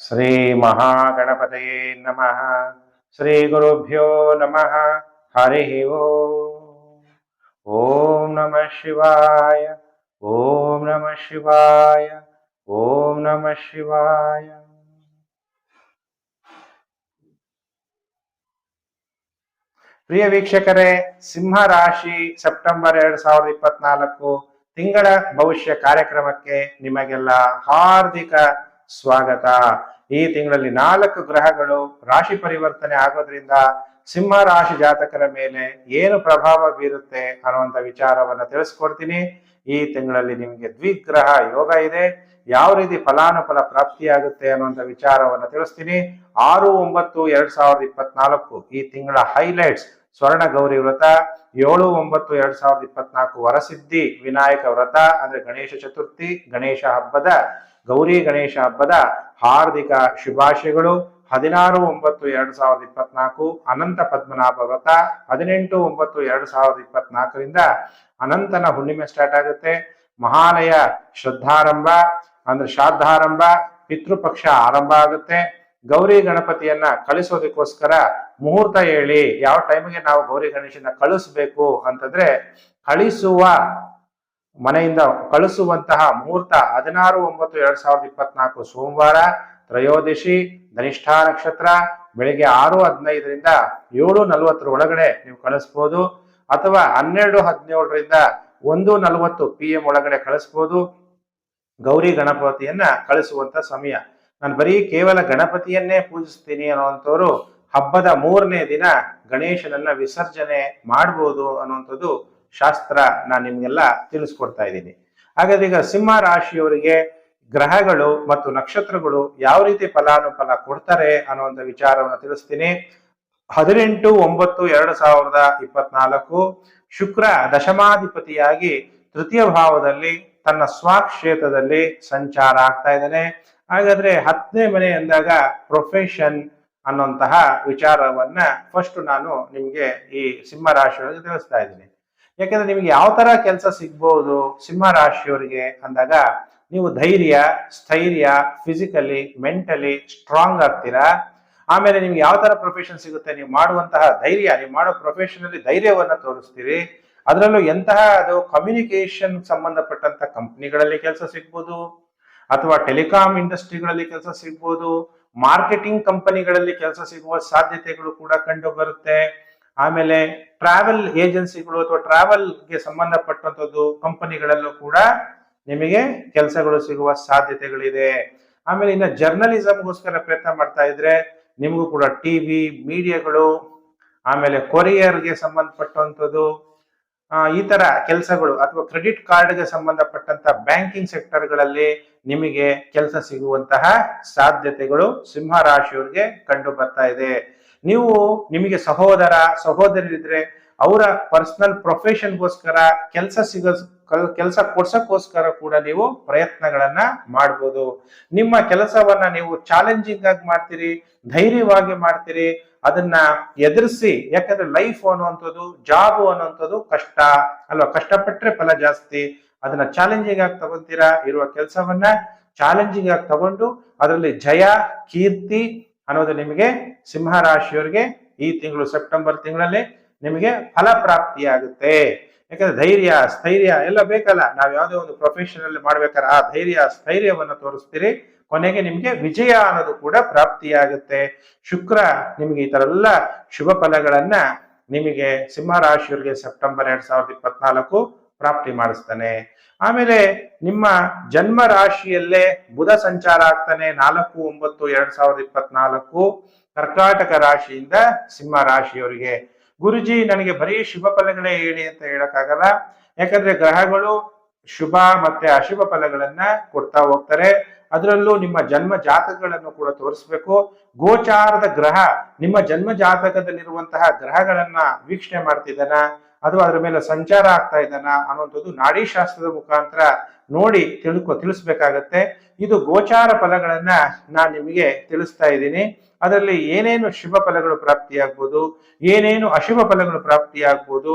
ಶ್ರೀ ಮಹಾಗಣಪತಯೇ ನಮಃ. ಶ್ರೀ ಗುರುಭ್ಯೋ ನಮಃ. ಹರಿ ಓಂ. ನಮಃ ಶಿವಾಯ. ಓಂ ನಮಃ ಶಿವಾಯ. ಓಂ ನಮಃ ಶಿವಾಯ. ಪ್ರಿಯ ವೀಕ್ಷಕರೇ ಸಿಂಹ ರಾಶಿ ಸೆಪ್ಟೆಂಬರ್ ಎರಡ್ ಸಾವಿರದ ಇಪ್ಪತ್ನಾಲ್ಕು ತಿಂಗಳ ಭವಿಷ್ಯ ಕಾರ್ಯಕ್ರಮಕ್ಕೆ ನಿಮಗೆಲ್ಲ ಹಾರ್ದಿಕ ಸ್ವಾಗತ. ಈ ತಿಂಗಳಲ್ಲಿ ನಾಲ್ಕು ಗ್ರಹಗಳು ರಾಶಿ ಪರಿವರ್ತನೆ ಆಗೋದ್ರಿಂದ ಸಿಂಹ ರಾಶಿ ಜಾತಕರ ಮೇಲೆ ಏನು ಪ್ರಭಾವ ಬೀರುತ್ತೆ ಅನ್ನುವಂಥ ವಿಚಾರವನ್ನ ತಿಳಿಸ್ಕೊಡ್ತೀನಿ. ಈ ತಿಂಗಳಲ್ಲಿ ನಿಮಗೆ ದ್ವಿಗ್ರಹ ಯೋಗ ಇದೆ. ಯಾವ ರೀತಿ ಫಲಾನುಫಲ ಪ್ರಾಪ್ತಿಯಾಗುತ್ತೆ ಅನ್ನುವಂಥ ವಿಚಾರವನ್ನ ತಿಳಿಸ್ತೀನಿ. ಆರು, ಒಂಬತ್ತು, ಎರಡ್ ಸಾವಿರದ ಇಪ್ಪತ್ನಾಲ್ಕು ಈ ತಿಂಗಳ ಹೈಲೈಟ್ಸ್. ಸ್ವರ್ಣ ಗೌರಿ ವ್ರತ, ಏಳು, ಒಂಬತ್ತು, ಎರಡ್ ಸಾವಿರದ ಇಪ್ಪತ್ನಾಲ್ಕು ವರಸಿದ್ಧಿ ವಿನಾಯಕ ವ್ರತ ಅಂದ್ರೆ ಗಣೇಶ ಚತುರ್ಥಿ, ಗಣೇಶ ಹಬ್ಬದ ಗೌರಿ ಗಣೇಶ ಹಬ್ಬದ ಹಾರ್ದಿಕ ಶುಭಾಶಯಗಳು. ಹದಿನಾರು ಒಂಬತ್ತು ಎರಡ್ ಸಾವಿರದ ಇಪ್ಪತ್ನಾಲ್ಕು ಅನಂತ ಪದ್ಮನಾಭ ವ್ರತ. ಹದಿನೆಂಟು ಒಂಬತ್ತು ಎರಡು ಸಾವಿರದ ಇಪ್ಪತ್ನಾಲ್ಕರಿಂದ ಅನಂತನ ಹುಣ್ಣಿಮೆ ಸ್ಟಾರ್ಟ್ ಆಗುತ್ತೆ. ಮಹಾಲಯ ಶ್ರದ್ಧಾರಂಭ, ಅಂದ್ರೆ ಶ್ರಾದ್ದಾರಂಭ, ಪಿತೃಪಕ್ಷ ಆರಂಭ ಆಗುತ್ತೆ. ಗೌರಿ ಗಣಪತಿಯನ್ನ ಕಳಿಸೋದಕ್ಕೋಸ್ಕರ ಮುಹೂರ್ತ ಹೇಳಿ, ಯಾವ ಟೈಮ್ಗೆ ನಾವು ಗೌರಿ ಗಣೇಶನ ಕಳಿಸ್ಬೇಕು ಅಂತಂದ್ರೆ ಕಳಿಸುವ ಮನೆಯಿಂದ ಕಳಿಸುವಂತಹ ಮುಹೂರ್ತ ಹದಿನಾರು, ಒಂಬತ್ತು, ಎರಡ್ ಸಾವಿರದ ಇಪ್ಪತ್ನಾಲ್ಕು ಸೋಮವಾರ, ತ್ರಯೋದಶಿ, ಧನಿಷ್ಠಾ ನಕ್ಷತ್ರ, ಬೆಳಿಗ್ಗೆ ಆರು, ಹದಿನೈದರಿಂದ ಏಳು, ನಲವತ್ತರ ಒಳಗಡೆ ನೀವು ಕಳಿಸ್ಬೋದು. ಅಥವಾ ಹನ್ನೆರಡು, ಹದಿನೇಳರಿಂದ ಒಂದು, ನಲವತ್ತು ಪಿ ಎಂ ಒಳಗಡೆ ಕಳಿಸ್ಬೋದು. ಗೌರಿ ಗಣಪತಿಯನ್ನ ಕಳಿಸುವಂತ ಸಮಯ. ನಾನು ಬರೀ ಕೇವಲ ಗಣಪತಿಯನ್ನೇ ಪೂಜಿಸ್ತೀನಿ ಅನ್ನುವಂಥವ್ರು ಹಬ್ಬದ ಮೂರನೇ ದಿನ ಗಣೇಶನನ್ನ ವಿಸರ್ಜನೆ ಮಾಡ್ಬೋದು ಅನ್ನುವಂಥದ್ದು ಶಾಸ್ತ್ರ ನಾನು ನಿಮಗೆಲ್ಲ ತಿಳಿಸ್ಕೊಡ್ತಾ ಇದ್ದೀನಿ. ಹಾಗಾದ್ರೆ ಈಗ ಸಿಂಹ ರಾಶಿಯವರಿಗೆ ಗ್ರಹಗಳು ಮತ್ತು ನಕ್ಷತ್ರಗಳು ಯಾವ ರೀತಿ ಫಲಾನುಫಲ ಕೊಡ್ತಾರೆ ಅನ್ನುವಂಥ ವಿಚಾರವನ್ನು ತಿಳಿಸ್ತೀನಿ. ಹದಿನೆಂಟು, ಒಂಬತ್ತು, ಎರಡು ಸಾವಿರದ ಇಪ್ಪತ್ನಾಲ್ಕು ಶುಕ್ರ ದಶಮಾಧಿಪತಿಯಾಗಿ ತೃತೀಯ ಭಾವದಲ್ಲಿ ತನ್ನ ಸ್ವಕ್ಷೇತ್ರದಲ್ಲಿ ಸಂಚಾರ ಆಗ್ತಾ ಇದ್ದಾನೆ. ಹಾಗಾದ್ರೆ ಹತ್ತನೇ ಮನೆ ಎಂದಾಗ ಪ್ರೊಫೆಷನ್ ಅನ್ನುವಂತಹ ವಿಚಾರವನ್ನ ಫಸ್ಟ್ ನಾನು ನಿಮ್ಗೆ ಈ ಸಿಂಹ ರಾಶಿಯೊಳಗೆ ತಿಳಿಸ್ತಾ ಇದ್ದೀನಿ. ಯಾಕಂದ್ರೆ ನಿಮ್ಗೆ ಯಾವ ತರ ಕೆಲಸ ಸಿಗ್ಬಹುದು ಸಿಂಹ ರಾಶಿಯವರಿಗೆ ಅಂದಾಗ ನೀವು ಧೈರ್ಯ, ಸ್ಥೈರ್ಯ ಫಿಸಿಕಲಿ ಮೆಂಟಲಿ ಸ್ಟ್ರಾಂಗ್ ಆಗ್ತೀರಾ? ಆಮೇಲೆ ನಿಮ್ಗೆ ಯಾವ ತರ ಪ್ರೊಫೆಷನ್ ಸಿಗುತ್ತೆ? ನೀವು ಮಾಡುವಂತಹ ಧೈರ್ಯ, ನೀವು ಮಾಡೋ ಪ್ರೊಫೆಷನ್ ಅಲ್ಲಿ ಧೈರ್ಯವನ್ನ ತೋರಿಸ್ತೀರಿ. ಅದರಲ್ಲೂ ಎಂತಹ ಅದು ಕಮ್ಯುನಿಕೇಶನ್ ಸಂಬಂಧಪಟ್ಟಂತ ಕಂಪ್ನಿಗಳಲ್ಲಿ ಕೆಲಸ ಸಿಗ್ಬೋದು, ಅಥವಾ ಟೆಲಿಕಾಂ ಇಂಡಸ್ಟ್ರಿಗಳಲ್ಲಿ ಕೆಲಸ ಸಿಗ್ಬೋದು ಮಾರ್ಕೆಟಿಂಗ್ ಕಂಪನಿಗಳಲ್ಲಿ ಕೆಲಸ ಸಿಗುವ ಸಾಧ್ಯತೆಗಳು ಕೂಡ ಕಂಡು ಬರುತ್ತೆ. ಆಮೇಲೆ ಟ್ರಾವೆಲ್ ಏಜೆನ್ಸಿಗಳು ಅಥವಾ ಟ್ರಾವೆಲ್ಗೆ ಸಂಬಂಧಪಟ್ಟಂಥದ್ದು ಕಂಪನಿಗಳಲ್ಲೂ ಕೂಡ ನಿಮಗೆ ಕೆಲಸಗಳು ಸಿಗುವ ಸಾಧ್ಯತೆಗಳಿದೆ. ಆಮೇಲೆ ಇನ್ನು ಜರ್ನಲಿಸಮ್ಗೋಸ್ಕರ ಪ್ರಯತ್ನ ಮಾಡ್ತಾ ಇದ್ರೆ ನಿಮಗೂ ಕೂಡ ಟಿವಿ ಮೀಡಿಯಾಗಳು, ಆಮೇಲೆ ಕೊರಿಯರ್ಗೆ ಸಂಬಂಧಪಟ್ಟಂಥದ್ದು ಈ ತರ ಕೆಲಸಗಳು ಅಥವಾ ಕ್ರೆಡಿಟ್ ಕಾರ್ಡ್ಗೆ ಸಂಬಂಧಪಟ್ಟಂತ ಬ್ಯಾಂಕಿಂಗ್ ಸೆಕ್ಟರ್ಗಳಲ್ಲಿ ನಿಮಗೆ ಕೆಲಸ ಸಿಗುವಂತಹ ಸಾಧ್ಯತೆಗಳು ಸಿಂಹ ರಾಶಿಯವರಿಗೆ ಕಂಡು ಬರ್ತಾ ಇದೆ. ನೀವು ನಿಮಗೆ ಸಹೋದರ ಸಹೋದರಿದ್ರೆ ಅವರ ಪರ್ಸನಲ್ ಪ್ರೊಫೆಷನ್ಗೋಸ್ಕರ ಕೆಲಸ ಸಿಗ, ಕೆಲಸ ಕೊಡ್ಸಕ್ಕೋಸ್ಕರ ಕೂಡ ನೀವು ಪ್ರಯತ್ನಗಳನ್ನ ಮಾಡ್ಬೋದು. ನಿಮ್ಮ ಕೆಲಸವನ್ನ ನೀವು ಚಾಲೆಂಜಿಂಗ್ ಆಗಿ ಮಾಡ್ತೀರಿ, ಧೈರ್ಯವಾಗಿ ಮಾಡ್ತೀರಿ, ಅದನ್ನ ಎದುರಿಸಿ, ಯಾಕಂದ್ರೆ ಲೈಫ್ ಅನ್ನುವಂಥದ್ದು ಜಾಬ್ ಅನ್ನುವಂಥದ್ದು ಕಷ್ಟ. ಅಲ್ವಾ? ಕಷ್ಟಪಟ್ರೆ ಫಲ ಜಾಸ್ತಿ. ಅದನ್ನ ಚಾಲೆಂಜಿಂಗ್ ಆಗಿ ತಗೊಂತೀರಾ? ಇರುವ ಕೆಲಸವನ್ನ ಚಾಲೆಂಜಿಂಗ್ ಆಗಿ ತಗೊಂಡು, ಅದರಲ್ಲಿ ಜಯ, ಕೀರ್ತಿ ಅನ್ನೋದು ನಿಮಗೆ ಸಿಂಹ ರಾಶಿಯವರಿಗೆ ಈ ತಿಂಗಳು ಸೆಪ್ಟೆಂಬರ್ ತಿಂಗಳಲ್ಲಿ ನಿಮಗೆ ಫಲ ಪ್ರಾಪ್ತಿಯಾಗುತ್ತೆ ಯಾಕಂದ್ರೆ ಧೈರ್ಯ, ಸ್ಥೈರ್ಯ ಎಲ್ಲ ಬೇಕಲ್ಲ. ನಾವು ಯಾವುದೇ ಒಂದು ಪ್ರೊಫೆಷನಲ್ಲಿ ಮಾಡ್ಬೇಕಾದ್ರೆ ಆ ಧೈರ್ಯ, ಸ್ಥೈರ್ಯವನ್ನು ತೋರಿಸ್ತೀರಿ. ಕೊನೆಗೆ ನಿಮಗೆ ವಿಜಯ ಅನ್ನೋದು ಕೂಡ ಪ್ರಾಪ್ತಿಯಾಗುತ್ತೆ. ಶುಕ್ರ ನಿಮ್ಗೆ ಈ ತರ ಎಲ್ಲ ಶುಭ ಫಲಗಳನ್ನ ನಿಮಗೆ ಸಿಂಹ ರಾಶಿಯವರಿಗೆ ಸೆಪ್ಟೆಂಬರ್ ಎರಡ್ ಸಾವಿರದ ಇಪ್ಪತ್ನಾಲ್ಕು ಪ್ರಾಪ್ತಿ ಮಾಡಿಸ್ತಾನೆ. ಆಮೇಲೆ ನಿಮ್ಮ ಜನ್ಮ ರಾಶಿಯಲ್ಲೇ ಬುಧ ಸಂಚಾರ ಆಗ್ತಾನೆ ನಾಲ್ಕು, ಒಂಬತ್ತು, ಎರಡ್ ಸಾವಿರದ ಇಪ್ಪತ್ನಾಲ್ಕು ಕರ್ಕಾಟಕ ರಾಶಿಯಿಂದ ಸಿಂಹ ರಾಶಿಯವರಿಗೆ. ಗುರುಜಿ, ನನಗೆ ಬರೀ ಶುಭ ಫಲಗಳೇ ಹೇಳಿ ಅಂತ ಹೇಳಕ್ಕಾಗಲ್ಲ. ಯಾಕಂದ್ರೆ ಗ್ರಹಗಳು ಶುಭ ಮತ್ತೆ ಅಶುಭ ಫಲಗಳನ್ನ ಕೊಡ್ತಾ ಹೋಗ್ತಾರೆ. ಅದರಲ್ಲೂ ನಿಮ್ಮ ಜನ್ಮ ಜಾತಕಗಳನ್ನು ಕೂಡ ತೋರಿಸ್ಬೇಕು. ಗೋಚಾರದ ಗ್ರಹ, ನಿಮ್ಮ ಜನ್ಮ ಜಾತಕದಲ್ಲಿರುವಂತಹ ಗ್ರಹಗಳನ್ನ ವೀಕ್ಷಣೆ ಮಾಡ್ತಿದ್ದಾನ? ಅಥವಾ ಅದ್ರ ಮೇಲೆ ಸಂಚಾರ ಆಗ್ತಾ ಇದ್ದಾನ ಅನ್ನುವಂಥದ್ದು ನಾಡಿ ಶಾಸ್ತ್ರದ ಮುಖಾಂತರ ನೋಡಿ ತಿಳ್ಕೊ, ತಿಳಿಸ್ಬೇಕಾಗತ್ತೆ. ಇದು ಗೋಚಾರ ಫಲಗಳನ್ನ ನಾನು ನಿಮಗೆ ತಿಳಿಸ್ತಾ ಇದ್ದೀನಿ. ಅದರಲ್ಲಿ ಏನೇನು ಶುಭ ಫಲಗಳು ಪ್ರಾಪ್ತಿಯಾಗ್ಬೋದು, ಏನೇನು ಅಶುಭ ಫಲಗಳು ಪ್ರಾಪ್ತಿಯಾಗ್ಬೋದು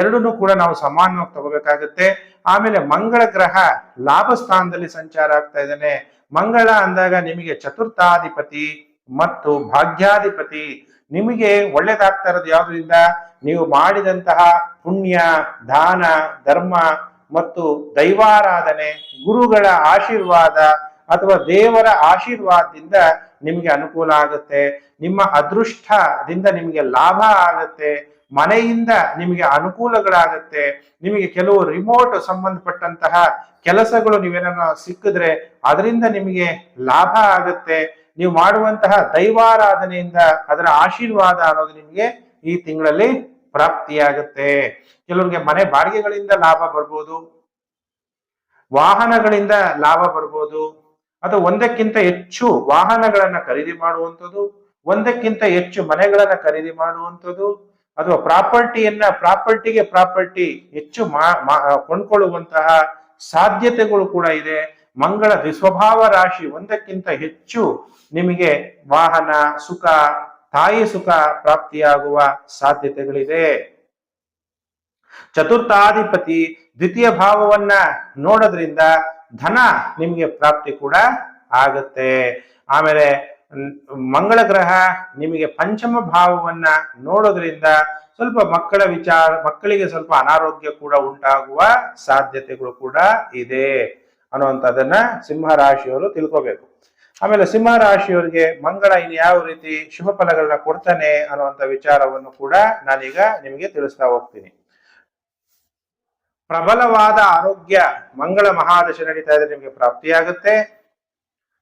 ಎರಡನ್ನೂ ಕೂಡ ನಾವು ಸಮಾನವಾಗಿ ತಗೋಬೇಕಾಗತ್ತೆ. ಆಮೇಲೆ ಮಂಗಳ ಗ್ರಹ ಲಾಭ ಸ್ಥಾನದಲ್ಲಿ ಸಂಚಾರ ಆಗ್ತಾ ಇದ್ದಾನೆ. ಮಂಗಳ ಅಂದಾಗ ನಿಮಗೆ ಚತುರ್ಥಾಧಿಪತಿ ಮತ್ತು ಭಾಗ್ಯಾಧಿಪತಿ ನಿಮಗೆ ಒಳ್ಳೇದಾಗ್ತಾ ಇರೋದು ಯಾವುದರಿಂದ? ನೀವು ಮಾಡಿದಂತಹ ಪುಣ್ಯ, ದಾನ, ಧರ್ಮ ಮತ್ತು ದೈವಾರಾಧನೆ, ಗುರುಗಳ ಆಶೀರ್ವಾದ ಅಥವಾ ದೇವರ ಆಶೀರ್ವಾದದಿಂದ ನಿಮಗೆ ಅನುಕೂಲ ಆಗುತ್ತೆ. ನಿಮ್ಮ ಅದೃಷ್ಟದಿಂದ ನಿಮಗೆ ಲಾಭ ಆಗುತ್ತೆ. ಮನೆಯಿಂದ ನಿಮಗೆ ಅನುಕೂಲಗಳಾಗುತ್ತೆ. ನಿಮಗೆ ಕೆಲವು ರಿಮೋಟ್ ಸಂಬಂಧಪಟ್ಟಂತಹ ಕೆಲಸಗಳು ನೀವೇನ ಸಿಕ್ಕಿದ್ರೆ ಅದರಿಂದ ನಿಮಗೆ ಲಾಭ ಆಗುತ್ತೆ. ನೀವು ಮಾಡುವಂತಹ ದೈವಾರಾಧನೆಯಿಂದ ಅದರ ಆಶೀರ್ವಾದ ಅನ್ನೋದು ನಿಮಗೆ ಈ ತಿಂಗಳಲ್ಲಿ ಪ್ರಾಪ್ತಿಯಾಗುತ್ತೆ. ಕೆಲವರಿಗೆ ಮನೆ ಬಾಡಿಗೆಗಳಿಂದ ಲಾಭ ಬರ್ಬೋದು. ವಾಹನಗಳಿಂದ ಲಾಭ ಬರ್ಬೋದು. ಅಥವಾ ಒಂದಕ್ಕಿಂತ ಹೆಚ್ಚು ವಾಹನಗಳನ್ನ ಖರೀದಿ ಮಾಡುವಂಥದ್ದು, ಒಂದಕ್ಕಿಂತ ಹೆಚ್ಚು ಮನೆಗಳನ್ನ ಖರೀದಿ ಮಾಡುವಂಥದ್ದು, ಅಥವಾ ಪ್ರಾಪರ್ಟಿಯನ್ನ ಪ್ರಾಪರ್ಟಿಗೆ ಪ್ರಾಪರ್ಟಿ ಹೆಚ್ಚು ಮಾ- ಕೊಂಡ್ಕೊಳ್ಳುವಂತಹ ಸಾಧ್ಯತೆಗಳು ಕೂಡ ಇದೆ. ಮಂಗಳ ದ್ವಿಸ್ವಭಾವ ರಾಶಿ ಒಂದಕ್ಕಿಂತ ಹೆಚ್ಚು ನಿಮಗೆ ವಾಹನ, ಸುಖ, ತಾಯಿ ಸುಖ ಪ್ರಾಪ್ತಿಯಾಗುವ ಸಾಧ್ಯತೆಗಳಿದೆ. ಚತುರ್ಥಾಧಿಪತಿ ದ್ವಿತೀಯ ಭಾವವನ್ನ ನೋಡೋದ್ರಿಂದ ಧನ ನಿಮಗೆ ಪ್ರಾಪ್ತಿ ಕೂಡ ಆಗುತ್ತೆ. ಆಮೇಲೆ ಮಂಗಳ ಗ್ರಹ ನಿಮಗೆ ಪಂಚಮ ಭಾವವನ್ನ ನೋಡೋದ್ರಿಂದ ಸ್ವಲ್ಪ ಮಕ್ಕಳ ವಿಚಾರ, ಮಕ್ಕಳಿಗೆ ಸ್ವಲ್ಪ ಅನಾರೋಗ್ಯ ಕೂಡ ಉಂಟಾಗುವ ಸಾಧ್ಯತೆಗಳು ಕೂಡ ಇದೆ. ಅನ್ನುವಂಥದ್ದನ್ನ ಸಿಂಹ ರಾಶಿಯವರು ತಿಳ್ಕೋಬೇಕು. ಆಮೇಲೆ ಸಿಂಹ ರಾಶಿಯವರಿಗೆ ಮಂಗಳ ಇನ್ನು ಯಾವ ರೀತಿ ಶುಭ ಫಲಗಳನ್ನ ಕೊಡ್ತಾನೆ ಅನ್ನುವಂಥ ವಿಚಾರವನ್ನು ಕೂಡ ನಾನೀಗ ನಿಮಗೆ ತಿಳಿಸ್ತಾ ಹೋಗ್ತೀನಿ. ಪ್ರಬಲವಾದ ಆರೋಗ್ಯ ಮಂಗಳ ಮಹಾದಶೆ ನಡೀತಾ ಇದ್ರೆ ನಿಮಗೆ ಪ್ರಾಪ್ತಿಯಾಗುತ್ತೆ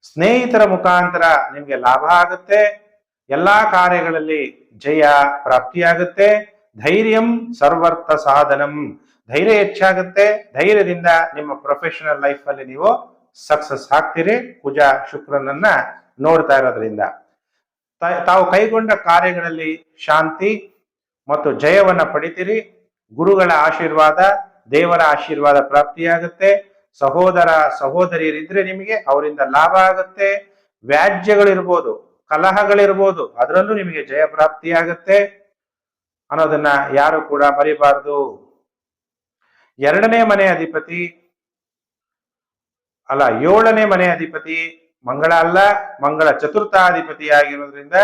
ಸ್ನೇಹಿತರ ಮುಖಾಂತರ ನಿಮಗೆ ಲಾಭ ಆಗುತ್ತೆ. ಎಲ್ಲಾ ಕಾರ್ಯಗಳಲ್ಲಿ ಜಯ ಪ್ರಾಪ್ತಿಯಾಗುತ್ತೆ ಧೈರ್ಯಂ ಸರ್ವರ್ಥ ಸಾಧನಂ ಧೈರ್ಯ ಹೆಚ್ಚಾಗುತ್ತೆ. ಧೈರ್ಯದಿಂದ ನಿಮ್ಮ ಪ್ರೊಫೆಷನಲ್ ಲೈಫ್ ಅಲ್ಲಿ ನೀವು ಸಕ್ಸಸ್ ಆಗ್ತೀರಿ. ಕುಜ ಶುಕ್ರನನ್ನ ನೋಡ್ತಾ ಇರೋದ್ರಿಂದ. ತಾವು ಕೈಗೊಂಡ ಕಾರ್ಯಗಳಲ್ಲಿ ಶಾಂತಿ ಮತ್ತು ಜಯವನ್ನ ಪಡಿತೀರಿ. ಗುರುಗಳ ಆಶೀರ್ವಾದ, ದೇವರ ಆಶೀರ್ವಾದ ಪ್ರಾಪ್ತಿಯಾಗುತ್ತೆ. ಸಹೋದರ, ಸಹೋದರಿಯರಿದ್ರೆ ನಿಮಗೆ ಅವರಿಂದ ಲಾಭ ಆಗುತ್ತೆ. ವ್ಯಾಜ್ಯಗಳಿರ್ಬೋದು, ಕಲಹಗಳಿರ್ಬೋದು, ಅದರಲ್ಲೂ ನಿಮಗೆ ಜಯ ಪ್ರಾಪ್ತಿಯಾಗುತ್ತೆ ಅನ್ನೋದನ್ನ ಯಾರು ಕೂಡ ಮರಿಬಾರದು. ಎರಡನೇ ಮನೆ ಅಧಿಪತಿ ಅಲ್ಲ, ಏಳನೇ ಮನೆ ಅಧಿಪತಿ ಮಂಗಳ ಅಲ್ಲ, ಮಂಗಳ ಚತುರ್ಥಾಧಿಪತಿ ಆಗಿರೋದ್ರಿಂದ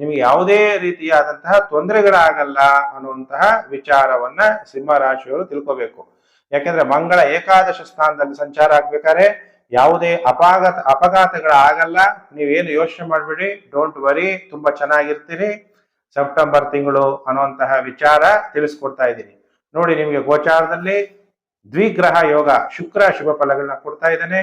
ನಿಮಗೆ ಯಾವುದೇ ರೀತಿಯಾದಂತಹ ತೊಂದರೆಗಳಾಗಲ್ಲ ಅನ್ನುವಂತಹ ವಿಚಾರವನ್ನ ಸಿಂಹ ರಾಶಿಯವರು ತಿಳ್ಕೋಬೇಕು. ಯಾಕೆಂದ್ರೆ ಮಂಗಳ ಏಕಾದಶ ಸ್ಥಾನದಲ್ಲಿ ಸಂಚಾರ ಆಗ್ಬೇಕಾದ್ರೆ ಯಾವುದೇ ಅಪಘಾತ ಅಪಘಾತಗಳಾಗಲ್ಲ. ನೀವೇನು ಯೋಚನೆ ಮಾಡಬೇಡಿ ಡೋಂಟ್ ವರಿ ತುಂಬಾ ಚೆನ್ನಾಗಿರ್ತೀರಿ. ಸೆಪ್ಟೆಂಬರ್ ತಿಂಗಳು ಅನ್ನುವಂತಹ ವಿಚಾರ ತಿಳಿಸ್ಕೊಡ್ತಾ ಇದ್ದೀನಿ. ನೋಡಿ ನಿಮಗೆ ಗೋಚಾರದಲ್ಲಿ ದ್ವಿಗ್ರಹ ಯೋಗ ಶುಕ್ರ ಶುಭ ಫಲಗಳನ್ನ ಕೊಡ್ತಾ ಇದ್ದಾನೆ.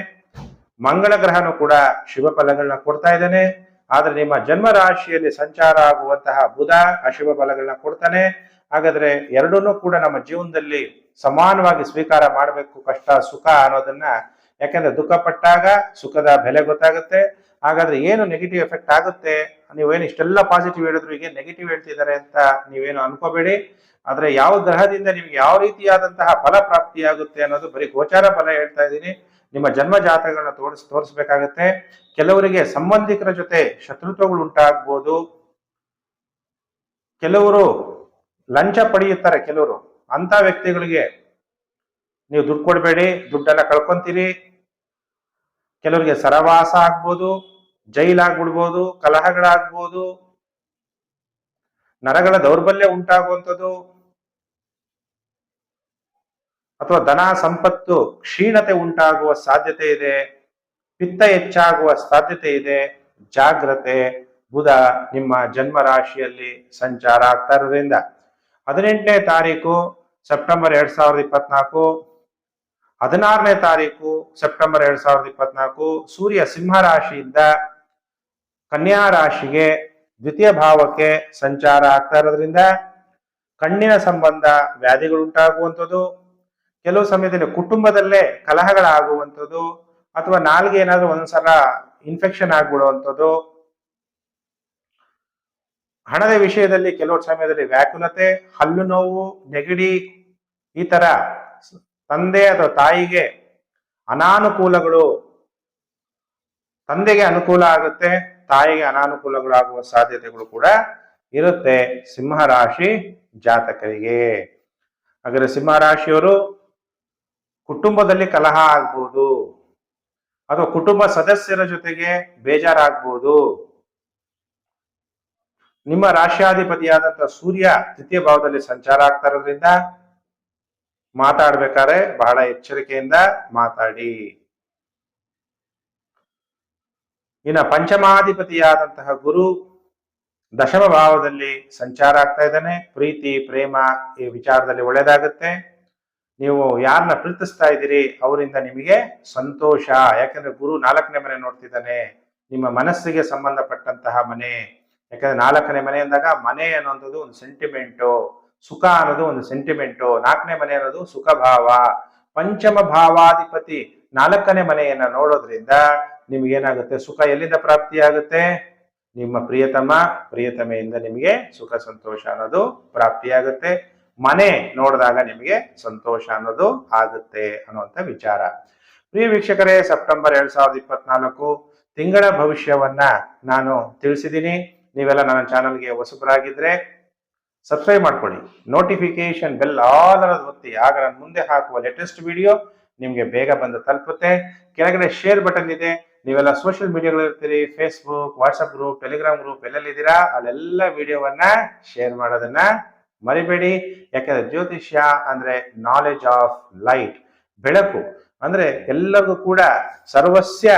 ಮಂಗಳ ಗ್ರಹನು ಕೂಡ ಶುಭ ಫಲಗಳನ್ನ ಕೊಡ್ತಾ ಇದ್ದಾನೆ. ಆದ್ರೆ ನಿಮ್ಮ ಜನ್ಮ ರಾಶಿಯಲ್ಲಿ ಸಂಚಾರ ಆಗುವಂತಹ ಬುಧ ಅಶುಭ ಫಲಗಳನ್ನ ಕೊಡ್ತಾನೆ. ಹಾಗಾದ್ರೆ ಎರಡನ್ನೂ ಕೂಡ ನಮ್ಮ ಜೀವನದಲ್ಲಿ ಸಮಾನವಾಗಿ ಸ್ವೀಕಾರ ಮಾಡಬೇಕು, ಕಷ್ಟ, ಸುಖ ಅನ್ನೋದನ್ನ. ಯಾಕಂದ್ರೆ ದುಃಖ ಪಟ್ಟಾಗ ಸುಖದ ಬೆಲೆ ಗೊತ್ತಾಗುತ್ತೆ. ಹಾಗಾದ್ರೆ ಏನು ನೆಗೆಟಿವ್ ಎಫೆಕ್ಟ್ ಆಗುತ್ತೆ? ನೀವೇನು ಇಷ್ಟೆಲ್ಲ ಪಾಸಿಟಿವ್ ಹೇಳಿದ್ರು ಈಗ ನೆಗೆಟಿವ್ ಹೇಳ್ತಿದ್ದಾರೆ ಅಂತ ನೀವೇನು ಅನ್ಕೋಬೇಡಿ. ಆದ್ರೆ ಯಾವ ಗ್ರಹದಿಂದ ನಿಮ್ಗೆ ಯಾವ ರೀತಿಯಾದಂತಹ ಫಲ ಪ್ರಾಪ್ತಿಯಾಗುತ್ತೆ ಅನ್ನೋದು ಬರೀ ಗೋಚಾರ ಫಲ ಹೇಳ್ತಾ ಇದ್ದೀನಿ. ನಿಮ್ಮ ಜನ್ಮ ಜಾತಕಗಳನ್ನ ತೋರಿಸ್, ತೋರಿಸ್ಬೇಕಾಗತ್ತೆ. ಕೆಲವರಿಗೆ ಸಂಬಂಧಿಕರ ಜೊತೆ ಶತ್ರುತ್ವಗಳು ಉಂಟಾಗ್ಬೋದು. ಕೆಲವರು ಲಂಚ ಪಡೆಯುತ್ತಾರೆ, ಕೆಲವರು. ಅಂತ ವ್ಯಕ್ತಿಗಳಿಗೆ ನೀವು ದುಡ್ಡು ಕೊಡಬೇಡಿ ದುಡ್ಡನ್ನ ಕಳ್ಕೊಂತೀರಿ. ಕೆಲವರಿಗೆ ಸರವಾಸ ಆಗ್ಬೋದು, ಜೈಲಾಗ್ಬಿಡ್ಬೋದು, ಕಲಹಗಳಾಗ್ಬೋದು. ನರಗಳ ದೌರ್ಬಲ್ಯ ಉಂಟಾಗುವಂಥದ್ದು. ಅಥವಾ ಧನ ಸಂಪತ್ತು ಕ್ಷೀಣತೆ ಉಂಟಾಗುವ ಸಾಧ್ಯತೆ ಇದೆ, ಪಿತ್ತ ಹೆಚ್ಚಾಗುವ ಸಾಧ್ಯತೆ ಇದೆ, ಜಾಗ್ರತೆ, ಬುಧ ನಿಮ್ಮ ಜನ್ಮ ರಾಶಿಯಲ್ಲಿ ಸಂಚಾರ ಆಗ್ತಾ ಇರೋದ್ರಿಂದ. ಹದಿನೆಂಟನೇ ತಾರೀಕು ಸೆಪ್ಟೆಂಬರ್ ಎರಡ್ ಸಾವಿರದ ಇಪ್ಪತ್ನಾಲ್ಕು, ಹದಿನಾರನೇ ತಾರೀಕು ಸೆಪ್ಟೆಂಬರ್ ಎರಡ್ ಸಾವಿರದ ಇಪ್ಪತ್ನಾಲ್ಕು, ಸೂರ್ಯ ಸಿಂಹ ರಾಶಿಯಿಂದ ಕನ್ಯಾ ರಾಶಿಗೆ ದ್ವಿತೀಯ ಭಾವಕ್ಕೆ ಸಂಚಾರ ಆಗ್ತಾ ಇರೋದ್ರಿಂದ ಕಣ್ಣಿನ ಸಂಬಂಧ ವ್ಯಾಧಿಗಳು ಉಂಟಾಗುವಂಥದ್ದು ಕೆಲವು ಸಮಯದಲ್ಲಿ ಕುಟುಂಬದಲ್ಲೇ ಕಲಹಗಳಾಗುವಂಥದ್ದು ಅಥವಾ ನಾಲ್ಗೆ ಏನಾದ್ರೂ ಒಂದೊಂದ್ಸಲ ಇನ್ಫೆಕ್ಷನ್ ಆಗ್ಬಿಡುವಂಥದ್ದು. ಹಣದ ವಿಷಯದಲ್ಲಿ ಕೆಲವು ಸಮಯದಲ್ಲಿ ವ್ಯಾಕುಲತೆ, ಹಲ್ಲು ನೋವು, ನೆಗಡಿ ಈ ತರ ತಂದೆ ಅಥವಾ ತಾಯಿಗೆ ಅನಾನುಕೂಲಗಳು ತಂದೆಗೆ ಅನುಕೂಲ ಆಗುತ್ತೆ, ತಾಯಿಗೆ ಅನಾನುಕೂಲಗಳು ಆಗುವ ಸಾಧ್ಯತೆಗಳು ಕೂಡ ಇರುತ್ತೆ ಸಿಂಹರಾಶಿ ಜಾತಕರಿಗೆ. ಹಾಗಾದ್ರೆ ಸಿಂಹ ರಾಶಿಯವರು ಕುಟುಂಬದಲ್ಲಿ ಕಲಹ ಆಗ್ಬೋದು. ಅಥವಾ ಕುಟುಂಬ ಸದಸ್ಯರ ಜೊತೆಗೆ ಬೇಜಾರಾಗ್ಬೋದು. ನಿಮ್ಮ ರಾಷ್ಟ್ರಾಧಿಪತಿಯಾದಂತ ಸೂರ್ಯ ತೃತೀಯ ಭಾವದಲ್ಲಿ ಸಂಚಾರ ಆಗ್ತಾ ಇರೋದ್ರಿಂದ ಮಾತಾಡ್ಬೇಕಾದ್ರೆ ಬಹಳ ಎಚ್ಚರಿಕೆಯಿಂದ ಮಾತಾಡಿ. ಇನ್ನು ಪಂಚಮಾಧಿಪತಿಯಾದಂತಹ ಗುರು ದಶಮ ಭಾವದಲ್ಲಿ ಸಂಚಾರ ಆಗ್ತಾ ಇದ್ದಾನೆ. ಪ್ರೀತಿ, ಪ್ರೇಮ ಈ ವಿಚಾರದಲ್ಲಿ ಒಳ್ಳೇದಾಗುತ್ತೆ ನೀವು ಯಾರನ್ನ ಪ್ರೀತಿಸ್ತಾ ಇದ್ದೀರಿ, ಅವರಿಂದ ನಿಮಗೆ ಸಂತೋಷ. ಯಾಕಂದ್ರೆ ಗುರು ನಾಲ್ಕನೇ ಮನೆ ನೋಡ್ತಿದ್ದಾನೆ. ನಿಮ್ಮ ಮನಸ್ಸಿಗೆ ಸಂಬಂಧಪಟ್ಟಂತಹ ಮನೆ. ಯಾಕಂದ್ರೆ ನಾಲ್ಕನೇ ಮನೆ ಅಂದಾಗ ಮನೆ ಅನ್ನೋದು ಒಂದು ಸೆಂಟಿಮೆಂಟು ಸುಖ ಅನ್ನೋದು ಒಂದು ಸೆಂಟಿಮೆಂಟು ನಾಲ್ಕನೇ ಮನೆ ಅನ್ನೋದು ಸುಖ ಭಾವ ಪಂಚಮ ಭಾವಾಧಿಪತಿ ನಾಲ್ಕನೇ ಮನೆಯನ್ನ ನೋಡೋದ್ರಿಂದ ನಿಮ್ಗೇನಾಗುತ್ತೆ? ಸುಖ ಎಲ್ಲಿಂದ ಪ್ರಾಪ್ತಿಯಾಗುತ್ತೆ? ನಿಮ್ಮ ಪ್ರಿಯತಮ ಪ್ರಿಯತಮೆಯಿಂದ ನಿಮಗೆ ಸುಖ ಸಂತೋಷ ಅನ್ನೋದು ಪ್ರಾಪ್ತಿಯಾಗುತ್ತೆ. ಮನೆ ನೋಡಿದಾಗ ನಿಮಗೆ ಸಂತೋಷ ಅನ್ನೋದು ಆಗುತ್ತೆ ಅನ್ನುವಂಥ ವಿಚಾರ. ಪ್ರಿಯ ವೀಕ್ಷಕರೇ, ಸೆಪ್ಟೆಂಬರ್ ಎರಡ್ ಸಾವಿರದ ಇಪ್ಪತ್ನಾಲ್ಕು ತಿಂಗಳ ಭವಿಷ್ಯವನ್ನ ನಾನು ತಿಳಿಸಿದ್ದೀನಿ. ನೀವೆಲ್ಲ ನನ್ನ ಚಾನಲ್ಗೆ ಹೊಸಬರಾಗಿದ್ರೆ ಸಬ್ಸ್ಕ್ರೈಬ್ ಮಾಡ್ಕೊಳ್ಳಿ. ನೋಟಿಫಿಕೇಶನ್ ಬೆಲ್ ಆಲ್ ಅನ್ನೋದು ಒತ್ತಿ. ಆಗ ನಾನು ಮುಂದೆ ಹಾಕುವ ಲೇಟೆಸ್ಟ್ ವಿಡಿಯೋ ನಿಮಗೆ ಬೇಗ ಬಂದು ತಲುಪುತ್ತೆ. ಕೆಳಗಡೆ ಶೇರ್ ಬಟನ್ ಇದೆ. ನೀವೆಲ್ಲ social ಮೀಡಿಯಾಗಳಿರ್ತೀರಿ Facebook WhatsApp group Telegram group ಎಲ್ಲೆಲ್ಲಿದ್ದೀರಾ? ಅಲ್ಲೆಲ್ಲ ವಿಡಿಯೋವನ್ನ ಶೇರ್ ಮಾಡೋದನ್ನ ಮರಿಬೇಡಿ. ಯಾಕಂದ್ರೆ ಜ್ಯೋತಿಷ್ಯ ಅಂದ್ರೆ ನಾಲೆಜ್ ಆಫ್ ಲೈಟ್ ಬೆಳಕು ಅಂದ್ರೆ ಎಲ್ಲರಿಗೂ ಕೂಡ ಸರ್ವಸ್ಯ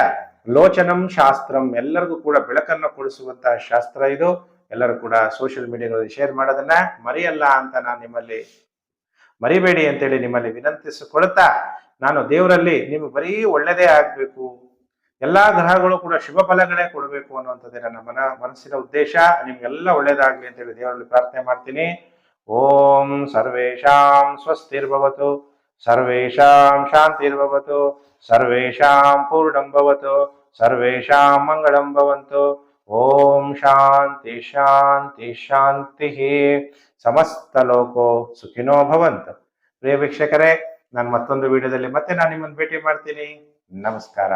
ಲೋಚನಂ ಶಾಸ್ತ್ರಂ. ಎಲ್ಲರಿಗೂ ಕೂಡ ಬೆಳಕನ್ನು ಕೊಡಿಸುವಂತಹ ಶಾಸ್ತ್ರ ಇದು. ಎಲ್ಲರೂ ಕೂಡ ಸೋಷಿಯಲ್ ಮೀಡಿಯಾಗಳಲ್ಲಿ ಶೇರ್ ಮಾಡೋದನ್ನ ಮರೆಯಲ್ಲ ಅಂತ ನಾನು ನಿಮ್ಮಲ್ಲಿ ಮರಿಬೇಡಿ ಅಂತೇಳಿ ನಿಮ್ಮಲ್ಲಿ ವಿನಂತಿಸಿಕೊಳ್ತಾ ನಾನು ದೇವರಲ್ಲಿ ನಿಮ್ಗೆ ಬರೀ ಒಳ್ಳೆಯದೇ ಆಗ್ಬೇಕು. ಎಲ್ಲಾ ಗ್ರಹಗಳು ಕೂಡ ಶುಭ ಫಲಗಳೇ ಕೊಡಬೇಕು ಅನ್ನುವಂಥದ್ದೇ ನನ್ನ ಮನ ಮನಸ್ಸಿನ ಉದ್ದೇಶ. ನಿಮ್ಗೆಲ್ಲ ಒಳ್ಳೇದಾಗ್ಲಿ ಅಂತೇಳಿ ದೇವರಲ್ಲಿ ಪ್ರಾರ್ಥನೆ ಮಾಡ್ತೀನಿ. ಓಂ ಸರ್ವೇಶಾಂ ಸ್ವಸ್ತಿರ್ಭವತು ಸರ್ವೇಶಾಂ ಶಾಂತಿರ್ಭವತು ಸರ್ವೇಶಾಂ ಪೂರ್ಣಂ ಭವತು ಸರ್ವೇಶಾಂ ಮಂಗಳಂ ಭವಂತು. ಓಂ ಶಾಂತಿ ಶಾಂತಿ ಶಾಂತಿ ಸಮಸ್ತ ಲೋಕೋ ಸುಖಿನೋ ಭವಂತು. ಪ್ರಿಯ ವೀಕ್ಷಕರೇ, ನಾನು ಮತ್ತೊಂದು ವಿಡಿಯೋದಲ್ಲಿ ಮತ್ತೆ ನಾನು ನಿಮ್ಮನ್ನು ಭೇಟಿ ಮಾಡ್ತೀನಿ. ನಮಸ್ಕಾರ.